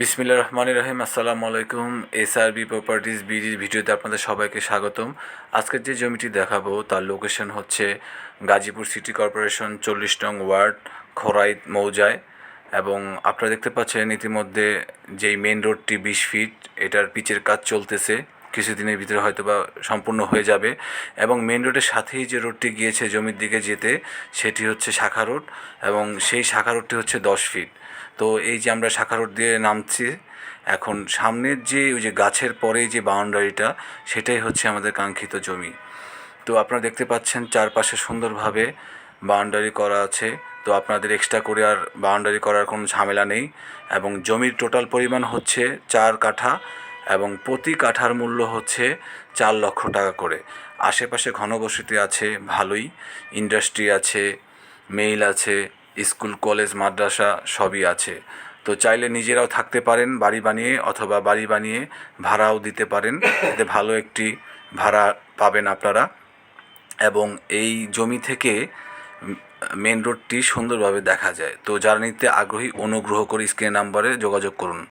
বিসমিল্লা রহমান রহিম, আসসালামু আলাইকুম। SRB properties বিডির ভিডিওতে আপনাদের সবাইকে স্বাগতম। আজকের যে জমিটি দেখাবো, তার লোকেশন হচ্ছে গাজীপুর সিটি কর্পোরেশন চল্লিশ নং ওয়ার্ড খোরাইত মৌজায়। এবং আপনারা দেখতে পাচ্ছেন ইতিমধ্যে যেই মেন রোডটি বিশ ফিট এটার পিচের কাজ চলতেছে। কিছুদিনের ভিতরে হয়তো বা সম্পূর্ণ হয়ে যাবে। এবং মেন রোডের সাথেই যে রোডটি গিয়েছে জমির দিকে যেতে, সেটি হচ্ছে শাখা রোড এবং সেই শাখা রোডটি হচ্ছে দশ ফিট তো এই যে আমরা শাখা রোড দিয়ে নামছি, এখন সামনের যে ওই যে গাছের পরে যে বাউন্ডারিটা, সেটাই হচ্ছে আমাদের কাঙ্ক্ষিত জমি। তো আপনারা দেখতে পাচ্ছেন চারপাশে সুন্দরভাবে বাউন্ডারি করা আছে। তো আপনাদের এক্সট্রা করে আর বাউন্ডারি করার কোনো ঝামেলা নেই এবং জমির টোটাল পরিমাণ হচ্ছে চার কাঠা এবং প্রতি কাঠার মূল্য হচ্ছে চার লক্ষ টাকা করে। আশেপাশে ঘনবসতি আছে, ভালোই। ইন্ডাস্ট্রি আছে মেইল আছে স্কুল, কলেজ, মাদ্রাসা সবই আছে। তো চাইলে নিজেরাও থাকতে পারেন বাড়ি বানিয়ে অথবা বাড়ি বানিয়ে ভাড়াও দিতে পারেন। এতে ভালো একটি ভাড়া পাবেন আপনারা। এবং এই জমি থেকে মেন রোডটি সুন্দরভাবে দেখা যায়। তো যারা নিতে আগ্রহী, অনুগ্রহ করে স্ক্রিন নাম্বারে যোগাযোগ করুন।